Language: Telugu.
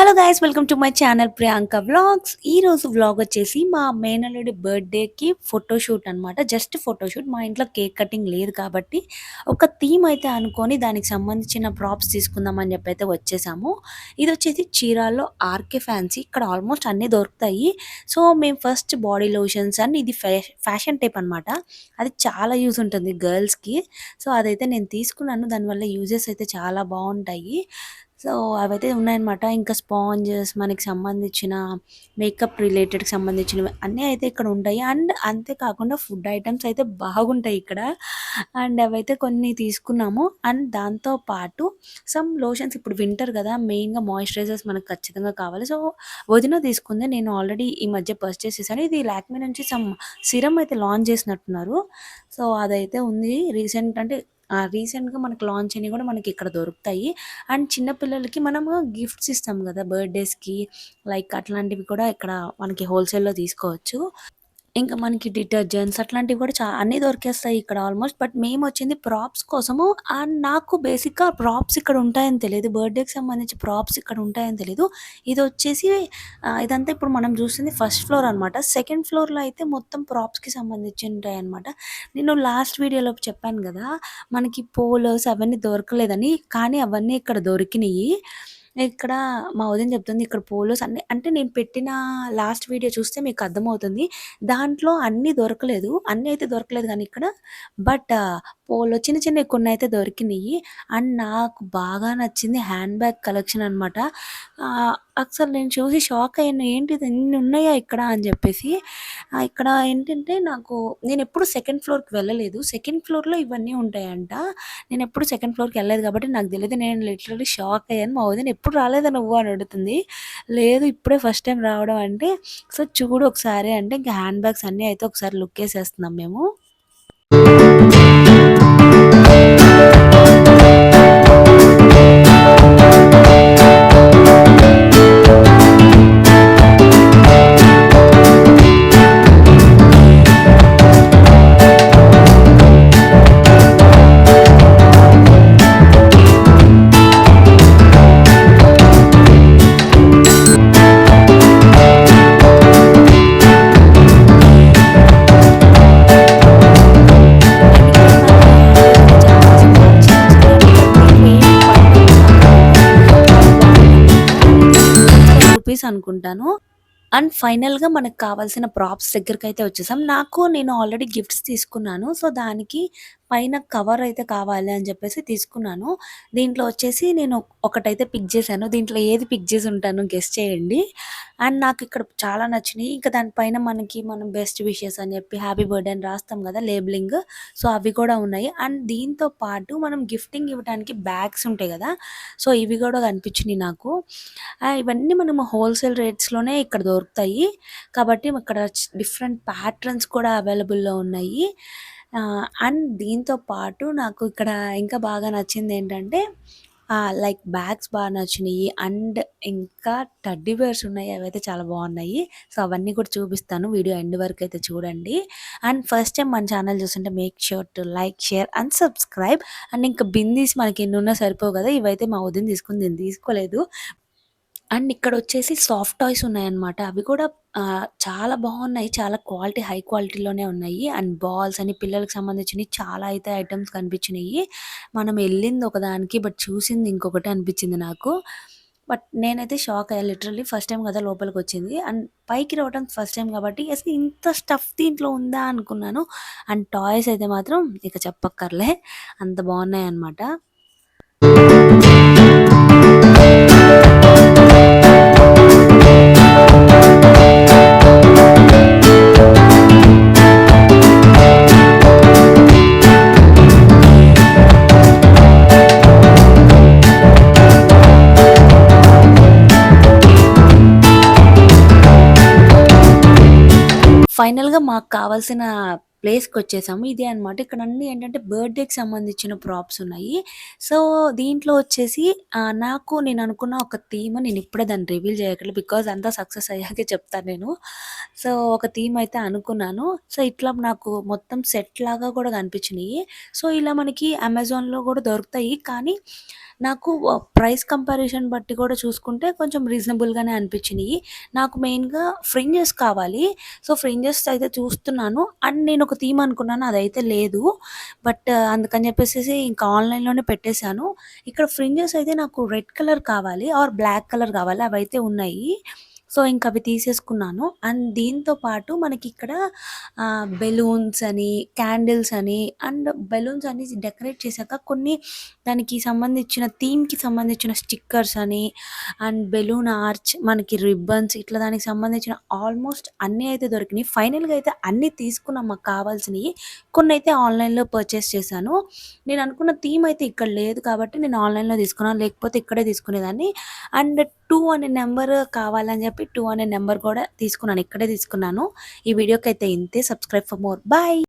Hello guys welcome to my channel Priyanka vlogs ఈ రోజు వ్లాగ్ వచ్చేసి మా మేనల్లుడి బర్త్డేకి ఫోటోషూట్ అనమాట జస్ట్ ఫోటోషూట్ మా ఇంట్లో కేక్ కటింగ్ లేదు కాబట్టి ఒక థీమ్ అయితే అనుకొని దానికి సంబంధించిన ప్రాప్స్ తీసుకుందామని చెప్పి అయితే వచ్చేసాము. ఇది వచ్చేసి చీరాల్లో ఆర్కే ఫ్యాన్సీ ఇక్కడ ఆల్మోస్ట్ అన్నీ దొరుకుతాయి. సో మేము ఫస్ట్ బాడీ లోషన్స్ అని ఇది ఫ్యాషన్ టైప్ అనమాట అది చాలా యూజ్ ఉంటుంది గర్ల్స్కి సో అదైతే నేను తీసుకున్నాను. దానివల్ల యూజెస్ అయితే చాలా బాగుంటాయి. సో అవైతే ఉన్నాయన్నమాట. ఇంకా స్పాంజెస్ మనకి సంబంధించిన మేకప్ రిలేటెడ్కి సంబంధించినవి అన్నీ అయితే ఇక్కడ ఉంటాయి. అండ్ అంతేకాకుండా ఫుడ్ ఐటమ్స్ అయితే బాగుంటాయి ఇక్కడ. అండ్ అవైతే కొన్ని తీసుకున్నాము. అండ్ దాంతో పాటు సమ్ లోషన్స్ ఇప్పుడు వింటర్ కదా మెయిన్గా మాయిశ్చరైజర్స్ మనకు ఖచ్చితంగా కావాలి. సో వదిన తీసుకుంది. నేను ఆల్రెడీ ఈ మధ్య పర్చేస్ చేశాను. ఇది లాక్మీ నుంచి సమ్ సిరం అయితే లాంచ్ చేసినట్టున్నారు. సో అదైతే ఉంది. రీసెంట్ అంటే రీసెంట్గా మనకి లాంచ్ అయినవి కూడా మనకి ఇక్కడ దొరుకుతాయి. అండ్ చిన్నపిల్లలకి మనము గిఫ్ట్స్ ఇస్తాం కదా బర్త్డేస్కి లైక్ అట్లాంటివి కూడా ఇక్కడ మనకి హోల్సేల్లో తీసుకోవచ్చు. ఇంకా మనకి డిటర్జెంట్స్ అట్లాంటివి కూడా చా అన్నీ దొరికేస్తాయి ఇక్కడ ఆల్మోస్ట్. బట్ మేము వచ్చింది ప్రాప్స్ కోసము. అండ్ నాకు బేసిక్గా ప్రాప్స్ ఇక్కడ ఉంటాయని తెలియదు. బర్త్డేకి సంబంధించి ప్రాప్స్ ఇక్కడ ఉంటాయని తెలియదు ఇది వచ్చేసి ఇదంతా ఇప్పుడు మనం చూస్తుంది ఫస్ట్ ఫ్లోర్ అనమాట సెకండ్ ఫ్లోర్లో అయితే మొత్తం ప్రాప్స్కి సంబంధించి ఉంటాయన్నమాట. నేను లాస్ట్ వీడియోలో చెప్పాను కదా మనకి పోలర్స్ అవన్నీ దొరకలేదని. కానీ అవన్నీ ఇక్కడ దొరికినాయి. ఇక్కడ మా వదిన చెప్తుంది ఇక్కడ పోలోస్ అన్ని అంటే నేను పెట్టిన లాస్ట్ వీడియో చూస్తే మీకు అర్థమవుతుంది. దాంట్లో అన్నీ దొరకలేదు అన్నీ అయితే దొరకలేదు కానీ ఇక్కడ బట్ పోలో చిన్న చిన్న కొన్ని అయితే దొరికినాయి. అండ్ నాకు బాగా నచ్చింది హ్యాండ్ బ్యాగ్ కలెక్షన్ అనమాట అసలు నేను చూసి షాక్ అయ్యాను. ఏంటి ఇది ఇన్ని ఉన్నాయా ఇక్కడ? అని చెప్పేసి ఇక్కడ ఏంటంటే నాకు నేను ఎప్పుడు సెకండ్ ఫ్లోర్కి వెళ్ళలేదు. సెకండ్ ఫ్లోర్లో ఇవన్నీ ఉంటాయంట. నేను ఎప్పుడు సెకండ్ ఫ్లోర్కి వెళ్ళలేదు కాబట్టి నాకు తెలియదు నేను లిటరలీ షాక్ అయ్యాను. మా వదిన ఎప్పుడు రాలేదా నువ్వు? అని అడుగుతుంది. లేదు ఇప్పుడే ఫస్ట్ టైం రావడం అంటే సో చూడు ఒకసారి అంటే ఇంకా హ్యాండ్ బ్యాగ్స్ అన్నీ అయితే ఒకసారి లుక్ వేసేస్తున్నాం మేము. రూపీస్ అనుకుంటాను. అండ్ ఫైనల్గా మనకు కావాల్సిన ప్రాప్స్ దగ్గరికి అయితే వచ్చేసాం. నాకు నేను ఆల్రెడీ గిఫ్ట్స్ తీసుకున్నాను. సో దానికి పైన కవర్ అయితే కావాలి అని చెప్పేసి తీసుకున్నాను. దీంట్లో వచ్చేసి నేను ఒకటైతే పిక్ చేశాను. దీంట్లో ఏది పిక్ చేసి ఉంటాను గెస్ట్ చేయండి. అండ్ నాకు ఇక్కడ చాలా నచ్చినాయి. ఇంకా దానిపైన మనకి మనం బెస్ట్ విషెస్ అని చెప్పి హ్యాపీ బర్త్డే అని రాస్తాం కదా లేబులింగ్ సో అవి కూడా ఉన్నాయి. అండ్ దీంతో పాటు మనం గిఫ్టింగ్ ఇవ్వడానికి బ్యాగ్స్ ఉంటాయి కదా సో ఇవి కూడా కనిపించినాయి నాకు. ఇవన్నీ మనము హోల్సేల్ రేట్స్లోనే ఇక్కడ దొరుకుతాయి. కాబట్టి ఇక్కడ డిఫరెంట్ ప్యాటర్న్స్ కూడా అవైలబుల్లో ఉన్నాయి. అండ్ దీంతో పాటు నాకు ఇక్కడ ఇంకా బాగా నచ్చింది ఏంటంటే లైక్ బ్యాగ్స్ బాగా నచ్చినాయి అండ్ ఇంకా టడ్డీ బేర్స్ ఉన్నాయి అవైతే చాలా బాగున్నాయి. సో అవన్నీ కూడా చూపిస్తాను. వీడియో ఎండ్ వరకు అయితే చూడండి. అండ్ ఫస్ట్ టైం మన ఛానల్ చూస్తుంటే make sure to like share and subscribe and ఇంకా బిందీస్ మనకి ఎన్ని ఉన్నా సరిపోవు కదా ఇవైతే మా వదిన తీసుకుంది నేను తీసుకోలేదు. అండ్ ఇక్కడ వచ్చేసి సాఫ్ట్ టాయ్స్ ఉన్నాయన్నమాట. అవి కూడా చాలా బాగున్నాయి. చాలా క్వాలిటీ హై క్వాలిటీలోనే ఉన్నాయి. అండ్ బాల్స్ అని పిల్లలకు సంబంధించినవి చాలా అయితే ఐటమ్స్ కనిపించినాయి. మనం వెళ్ళింది ఒకదానికి బట్ చూసింది ఇంకొకటి అనిపించింది నాకు. బట్ నేనైతే షాక్ అయ్యా లిటరల్లీ ఫస్ట్ టైం కదా లోపలికి వచ్చింది అండ్ పైకి రావడం ఫస్ట్ టైం కాబట్టి అసలు ఇంత స్టఫ్ దీంట్లో ఉందా అనుకున్నాను. అండ్ టాయ్స్ అయితే మాత్రం ఇక చెప్పక్కర్లే. అంత బాగున్నాయి అన్నమాట ఫైనల్‌గా మాకు కావాల్సిన ప్లేస్‌కి వచ్చేసాము. ఇదే అన్నమాట. ఇక్కడ అన్ని ఏంటంటే బర్త్‌డేకి సంబంధించిన ప్రాప్స్ ఉన్నాయి. సో, దీంట్లో వచ్చేసి నాకు నేను అనుకున్న ఒక థీమ్ నేను ఇప్పుడే దాన్ని రివీల్ చేయగలను బికాజ్ అంతా సక్సెస్ అయ్యాకే చెప్తాను నేను. సో, ఒక థీమ్ అయితే అనుకున్నాను. సో, ఇట్లా నాకు మొత్తం సెట్ లాగా కూడా కనిపించినాయి. సో, ఇలా మనకి అమెజాన్‌లో కూడా దొరుకుతాయి. కానీ నాకు ప్రైస్ కంపారిజన్ బట్టి కూడా చూసుకుంటే కొంచెం రీజనబుల్‌గానే అనిపించినాయి నాకు మెయిన్‌గా ఫ్రింజెస్ కావాలి. సో, ఫ్రింజెస్ అయితే చూస్తున్నాను. అండ్ నేను ఒక థీమ్ అనుకున్నాను అదైతే లేదు. బట్ అందుకని చెప్పేసేసి ఇంకా ఆన్‌లైన్‌లోనే పెట్టేసాను. ఇక్కడ ఫ్రింజెస్ అయితే నాకు రెడ్ కలర్ కావాలి ఆర్ బ్లాక్ కలర్ కావాలి. అవైతే ఉన్నాయి. సో, ఇంక అవి తీసేసుకున్నాను. అండ్ దీంతో పాటు మనకి ఇక్కడ బెలూన్స్ అని, క్యాండిల్స్ అని అండ్ బెలూన్స్ అని డెకరేట్ చేశాక కొన్ని దానికి సంబంధించిన థీమ్‌కి సంబంధించిన స్టిక్కర్స్ అని అండ్ బెలూన్ ఆర్చ్, మనకి రిబ్బన్స్ ఇట్లా దానికి సంబంధించిన ఆల్మోస్ట్ అన్నీ అయితే దొరికినాయి. ఫైనల్‌గా అయితే అన్నీ తీసుకున్నాం మాకు కొన్ని అయితే ఆన్‌లైన్‌లో పర్చేస్ చేశాను. నేను అనుకున్న థీమ్ అయితే ఇక్కడ లేదు కాబట్టి నేను ఆన్‌లైన్‌లో తీసుకున్నాను. లేకపోతే ఇక్కడే తీసుకునేదాన్ని. అండ్ టూ అనే నెంబర్ కావాలని చెప్పి టూ అనే నెంబర్ కూడా తీసుకున్నాను. ఇక్కడే తీసుకున్నాను. ఈ వీడియోకైతే ఇంతే. Subscribe for more. బాయ్.